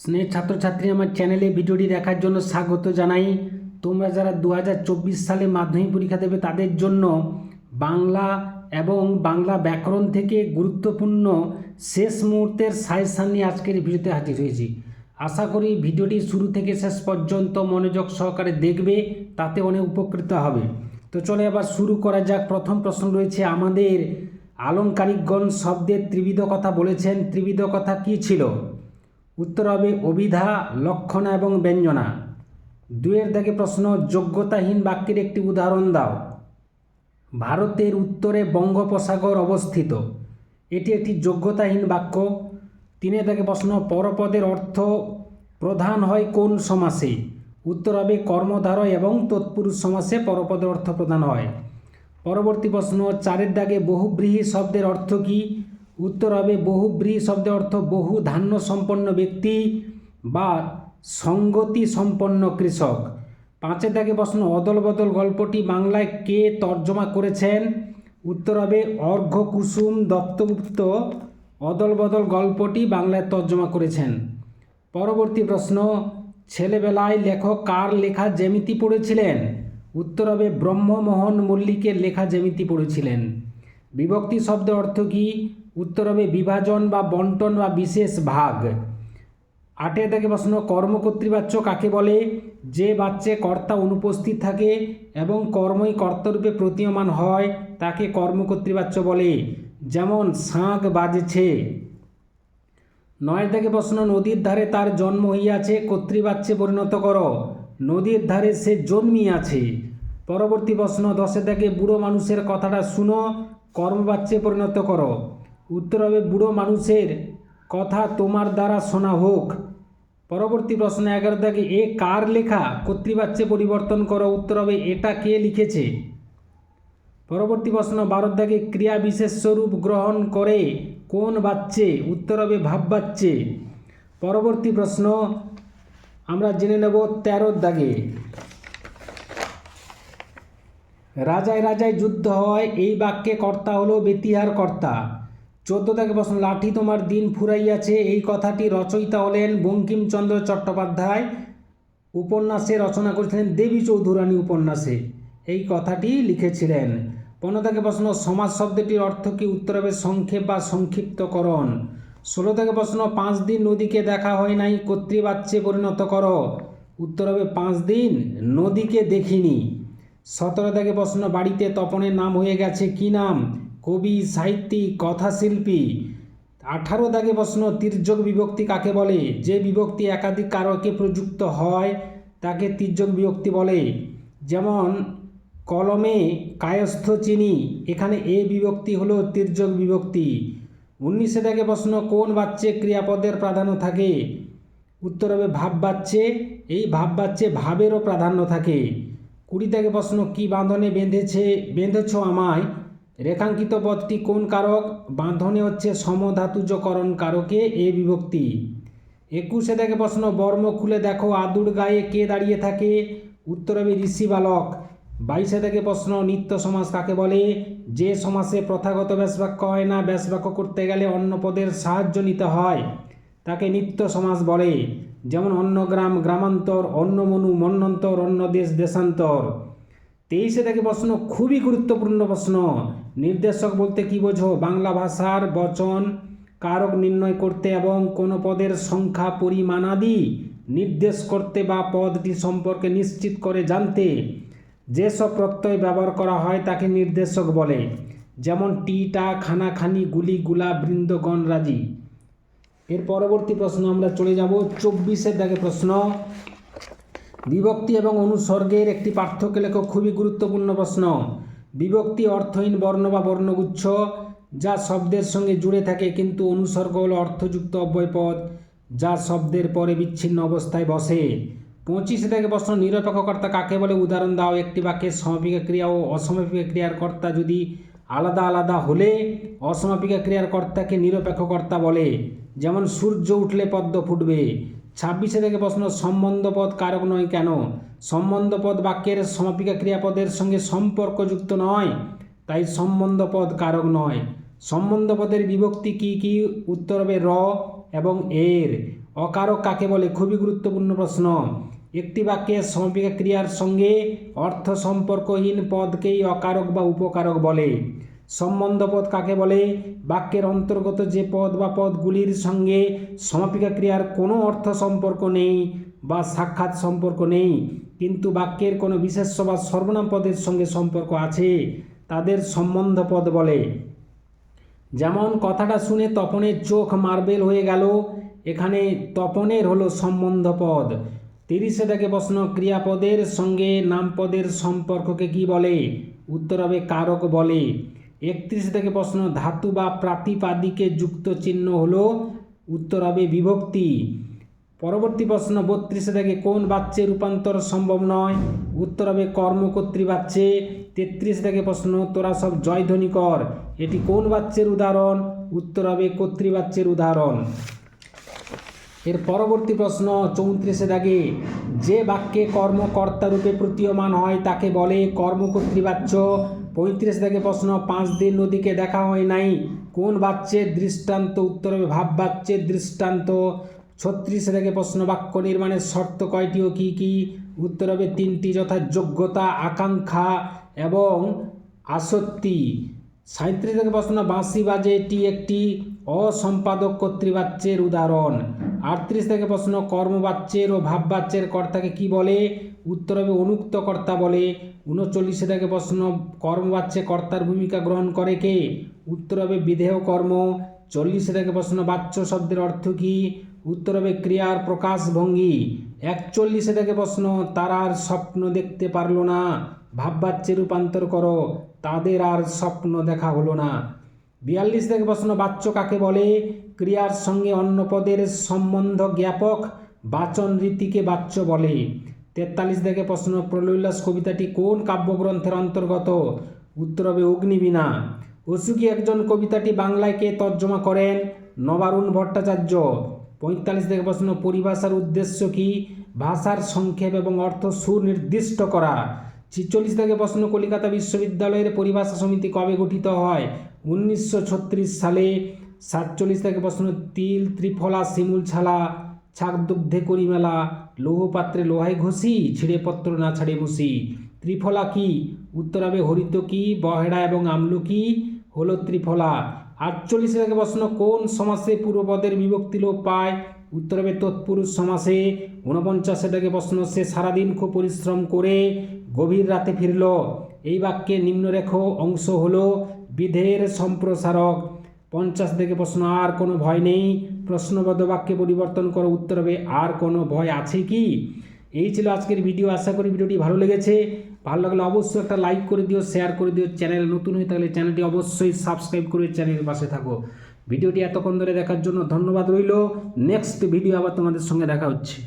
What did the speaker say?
স্নেহ ছাত্রছাত্রী আমার চ্যানেলে ভিডিওটি দেখার জন্য স্বাগত জানাই। তোমরা যারা দু হাজার চব্বিশ সালে মাধ্যমিক পরীক্ষা দেবে, তাদের জন্য বাংলা এবং বাংলা ব্যাকরণ থেকে গুরুত্বপূর্ণ শেষ মুহূর্তের সাজেশান নিয়ে আজকের ভিডিওতে হাজির হয়েছি। আশা করি ভিডিওটি শুরু থেকে শেষ পর্যন্ত মনোযোগ সহকারে দেখবে, তাতে অনেক উপকৃত হবে। তো চলে আবার শুরু করা যাক। প্রথম প্রশ্ন রয়েছে, আমাদের আলংকারিকগণ শব্দের ত্রিবিধ কথা বলেছেন। ত্রিবিধ কথা কী ছিল? উত্তর হবে অভিধা লক্ষণা এবং ব্যঞ্জনা। দুয়ের দাগে প্রশ্ন, যোগ্যতাহীন বাক্যের একটি উদাহরণ দাও। ভারতের উত্তরে বঙ্গোপসাগর অবস্থিত। এটি একটি যোগ্যতাহীন বাক্য। তিনের দাগে প্রশ্ন, পরপদের অর্থ প্রধান হয় কোন সমাসে? উত্তর হবে কর্মধারয় এবং তৎপুরুষ সমাসে পরপদের অর্থ প্রধান হয়। পরবর্তী প্রশ্ন, চারের দাগে বহুব্রীহি শব্দের অর্থ কী? উত্তর হবে বহুব্রীহি শব্দের অর্থ বহু ধান্য সম্পন্ন ব্যক্তি বা সঙ্গতি সম্পন্ন কৃষক। পাঁচের দাগে প্রশ্ন অদল বদল গল্পটি বাংলায় কে তর্জমা করেছেন? উত্তর হবে অর্ঘ্য কুসুম দত্তগুপ্ত, অদল বদল গল্পটি বাংলায় তর্জমা করেছেন। পরবর্তী প্রশ্ন, ছেলেবেলায় লেখক কার লেখা জ্যামিতি পড়েছিলেন? উত্তর হবে ব্রহ্মমোহন মল্লিকের লেখা জ্যামিতি পড়েছিলেন। বিভক্তি শব্দের অর্থ কী? উত্তর হবে বিভাজন বা বন্টন বা বিশেষ ভাগ। আটের থেকে প্রশ্ন কর্মকর্তৃবাচ্য কাকে বলে? যে বাচ্চে কর্তা অনুপস্থিত থাকে এবং কর্মই কর্তরূপে প্রতীয়মান হয়, তাকে কর্মকর্তৃবাচ্য বলে। যেমন, শাঁখ বাজছে। নয়ের থেকে প্রশ্ন, নদীর ধারে তার জন্ম হইয়াছে, কর্তৃবাচ্যে পরিণত করো। নদীর ধারে সে জন্মিয়াছে। পরবর্তী প্রশ্ন, দশে থেকে বুড়ো মানুষের কথাটা শুনো, কর্মবাচ্যে পরিণত করো। উত্তর হবে, বুড়ো মানুষের কথা তোমার দ্বারা শোনা হোক। পরবর্তী প্রশ্ন, এগারো থেকে এ কার লেখা? কর্তৃবাচ্যে পরিবর্তন করো। উত্তর হবে, এটা কে লিখেছে? পরবর্তী প্রশ্ন, বারো দাগে ক্রিয়া বিশেষ স্বরূপ গ্রহণ করে কোন বাচ্চে? উত্তর হবে, ভাব বাচ্চে। পরবর্তী প্রশ্ন, আমরা জেনে নেব তেরোর দাগে রাজায় রাজায় যুদ্ধ হয়, এই বাক্যে কর্তা হলো বেতিহার কর্তা। চোদ্দ থেকে প্রশ্ন, লাঠি তোমার দিন ফুরাইয়াছে। এই কথাটি রচয়িতা হলেন বঙ্কিমচন্দ্র চট্টোপাধ্যায়। উপন্যাসে রচনা করেছিলেন দেবী চৌধুরানী উপন্যাসে। এই কথাটি লিখেছিলেন। পনেরো থেকে প্রশ্ন, সমাজ শব্দটির অর্থ কি? উত্তর হবে সংক্ষেপ বা সংক্ষিপ্তকরণ। ষোলো থেকে প্রশ্ন, পাঁচ দিন নদীকে দেখা হয় নাই, কর্তৃবাচ্যে পরিণত করো। উত্তর হবে, পাঁচ দিন নদীকে দেখিনি। সতেরো থেকে প্রশ্ন, বাড়িতে তপনের নাম হয়ে গেছে কি নাম? কবি, সাহিত্যিক, কথাশিল্পী, আঠারো দাগে প্রশ্ন তির্যক বিভক্তি কাকে বলে? যে বিভক্তি একাধিক কারকে প্রযুক্ত হয়, তাকে তির্যক বিভক্তি বলে। যেমন, কলমে কায়স্থ চিনি, এখানে এ বিভক্তি হলো তির্যক বিভক্তি। উনিশে দাগে প্রশ্ন কোন বাচ্চে ক্রিয়াপদের প্রাধান্য থাকে? উত্তর হবে ভাব বাচ্চে এই ভাব বাচ্চে ভাবেরও প্রাধান্য থাকে। কুড়ি থেকে প্রশ্ন কি বাঁধনে বেঁধেছে, বেঁধেছ আমায় রেখাঙ্কিত পদটি কোন কারক? বাঁধনে হচ্ছে সমধাতুজকরণ কারকে, এ বিভক্তি। একুশে থেকে প্রশ্ন, বর্ম খুলে দেখো, আদুর গায়ে কে দাঁড়িয়ে থাকে? উত্তর হবে ঋষি বালক বাইশে থেকে প্রশ্ন, নিত্য সমাস কাকে বলে? যে সমাসে প্রথাগত ব্যাসবাক্য হয় না, ব্যাসবাক্য করতে গেলে অন্য পদের সাহায্য নিতে হয়। তাকে নিত্য সমাস বলে। যেমন অন্য গ্রাম গ্রামান্তর অন্য মনু মন্বন্তর অন্য দেশ দেশান্তর। তেইশে থেকে প্রশ্ন খুবই গুরুত্বপূর্ণ প্রশ্ন। নির্দেশক বলতে কি বোঝো? বাংলা ভাষার বচন কারক নির্ণয় করতে এবং কোনো পদের সংখ্যা পরিমাণাদি নির্দেশ করতে বা পদটি সম্পর্কে নিশ্চিত করে জানতে যেসব প্রত্যয় ব্যবহার করা হয় তাকে নির্দেশক বলে। যেমন টিটা খানাখানি, গুলি গুলা বৃন্দগণ রাজি। এর পরবর্তী প্রশ্ন আমরা চলে যাব। চব্বিশের দাগে প্রশ্ন বিভক্তি এবং অনুসর্গের একটি পার্থক্য লেখ খুবই গুরুত্বপূর্ণ প্রশ্ন। বিভক্তি অর্থহীন বর্ণ বা বর্ণগুচ্ছ, যা শব্দের সঙ্গে জুড়ে থাকে কিন্তু অনুসর্গ হল অর্থযুক্ত অব্যয়পদ, যা শব্দের পরে বিচ্ছিন্ন অবস্থায় বসে। পঁচিশে থেকে প্রশ্ন, নিরপেক্ষকর্তা কাকে বলে উদাহরণ দাও? একটি বাক্যের সমাপিকা ক্রিয়া ও অসমাপিকা ক্রিয়ার কর্তা যদি আলাদা আলাদা হলে অসমাপিকা ক্রিয়ার কর্তাকে নিরপেক্ষকর্তা বলে। যেমন, সূর্য উঠলে পদ্ম ফুটবে। ছাব্বিশে থেকে প্রশ্ন, সম্বন্ধপদ কারক নয় কেন? সম্বন্ধপদ বাক্যের সমাপিকা ক্রিয়াপদের সঙ্গে সম্পর্কযুক্ত নয়, তাই সম্বন্ধপদ কারক নয়। সম্বন্ধপদের বিভক্তি কি কি? উত্তর হবে র এবং এর। অকারক কাকে বলে? খুবই গুরুত্বপূর্ণ প্রশ্ন। একটি বাক্যে সমাপিকা ক্রিয়ার সঙ্গে অর্থ সম্পর্কহীন পদকেই অকারক বা উপকারক বলে। সম্বন্ধ পদ কাকে বলে? বাক্যের অন্তর্গত যে পদ বা পদগুলির সঙ্গে সমাপিকা ক্রিয়ার কোনো অর্থ সম্পর্ক নেই বা সাক্ষাৎ সম্পর্ক নেই। কিন্তু বাক্যের কোনো বিশেষ্য বা সর্বনাম পদের সঙ্গে সম্পর্ক আছে, তাদের সম্বন্ধ পদ বলে। যেমন কথাটা শুনে তপনের চোখ মার্বেল হয়ে গেল, এখানে তপনের হলো সম্বন্ধ পদ তিরিশে থেকে প্রশ্ন, ক্রিয়াপদের সঙ্গে নামপদের সম্পর্ককে কি বলে? উত্তর হবে, কারক বলে। একত্রিশ থেকে প্রশ্ন, ধাতু বা প্রাতিপাদিকে যুক্ত চিহ্ন হলো উত্তর হবে বিভক্তি। পরবর্তী প্রশ্ন, বত্রিশে থেকে কোন বাচ্চে রূপান্তর সম্ভব নয়? উত্তর হবে কর্মকর্ত্রী বাচ্চে তেত্রিশ থেকে প্রশ্ন, তোরা সব জয়ধ্বনি কর এটি কোন বাচ্চের উদাহরণ? উত্তর হবে কর্তৃবাচ্যের উদাহরণ। এর পরবর্তী প্রশ্ন, চৌত্রিশে দাগে যে বাক্যে কর্মকর্তা রূপে প্রতীয়মান হয় তাকে বলে কর্মকর্তৃবাচ্য পঁয়ত্রিশ থেকে প্রশ্ন, পাঁচ দিন নদীকে দেখা হয় নাই। কোন বাচ্চের দৃষ্টান্ত উত্তর হবে? ভাব বাচ্চের দৃষ্টান্ত। ছত্রিশ থেকে প্রশ্ন, বাক্য নির্মাণের শর্ত কয়টি ও কী কী? উত্তর হবে তিনটি যথা যোগ্যতা আকাঙ্ক্ষা এবং আসক্তি। সাঁত্রিশ থেকে প্রশ্ন, বাঁশি বাজে এটি একটি অসম্পাদক কর্তৃবাচ্যের উদাহরণ। আটত্রিশ থেকে প্রশ্ন, কর্মবাচ্যের ও ভাববাচ্যের কর্তাকে কি বলে? উত্তর হবে অনুক্ত কর্তা বলে। উনচল্লিশে থেকে প্রশ্ন, কর্মবাচ্যে কর্তার ভূমিকা গ্রহণ করে কে? উত্তর হবে বিধেয় কর্ম। চল্লিশে থেকে প্রশ্ন, বাচ্য শব্দের অর্থ কী? উত্তর হবে ক্রিয়ার প্রকাশভঙ্গি। একচল্লিশে থেকে প্রশ্ন তারা আর স্বপ্ন দেখতে পারল না। ভাববাচ্যে রূপান্তর করো, তাদের আর স্বপ্ন দেখা হলো না। বিয়াল্লিশ থেকে প্রশ্ন, বাচ্য কাকে বলে? ক্রিয়ার সঙ্গে অন্য পদের সম্বন্ধ জ্ঞাপক বাচন রীতিকে বাচ্য বলে। তেতাল্লিশ থেকে প্রশ্ন প্রলুল্লাস কবিতাটি কোন কাব্যগ্রন্থের অন্তর্গত? উত্তর হবে অগ্নিবীণা। অসুকি একজন কবিতাটি বাংলায় কে তর্জমা করেন? নবারুণ ভট্টাচার্য। পঁয়তাল্লিশ থেকে প্রশ্ন, পরিভাষার উদ্দেশ্য কি? ভাষার সংক্ষেপ এবং অর্থ সুনির্দিষ্ট করা। ছিচল্লিশ থেকে প্রশ্ন, কলিকাতা বিশ্ববিদ্যালয়ের পরিভাষা সমিতি কবে গঠিত হয়? উনিশশো ছত্রিশ সালে সাতচল্লিশ থেকে প্রশ্ন, তিল, ত্রিফলা, শিমুল ছালা ছাক দুগ্ধে করি মেলা লৌহ পাত্রে লোহায় ঘষি, ছিঁড়ে পত্র না ছাড়ে বসি ত্রিফলা কি? উত্তর হবে হরিত কি, বহেড়া এবং আমলকি হলো ত্রিফলা। আটচল্লিশ থেকে প্রশ্ন, কোন সমাসে পূর্বপদের বিভক্তি লোপ পায়? উত্তর হবে তৎপুরুষ সমাসে। ঊনপঞ্চাশে থেকে প্রশ্ন, সে সারাদিন খুব পরিশ্রম করে গভীর রাতে ফিরল। এই বাক্যে নিম্নরেখ অংশ হলো বিধের সম্প্রসারক। পঞ্চাশ থেকে প্রশ্ন, আর কোনো ভয় নেই? প্রশ্নবদ্ধ বাক্যে পরিবর্তন করো উত্তর হবে, আর কোনো ভয় আছে কি? এই ছিল আজকের ভিডিও। আশা করি ভিডিওটি ভালো লেগেছে। ভালো লাগলে অবশ্যই একটা লাইক করে দিও, শেয়ার করে দিও। চ্যানেল নতুন হয়ে থাকলে চ্যানেলটি অবশ্যই সাবস্ক্রাইব করে চ্যানেলের পাশে থাকো। ভিডিওটি এতক্ষণ ধরে দেখার জন্য ধন্যবাদ রইল। নেক্সট ভিডিও আবার তোমাদের সঙ্গে দেখা হচ্ছে।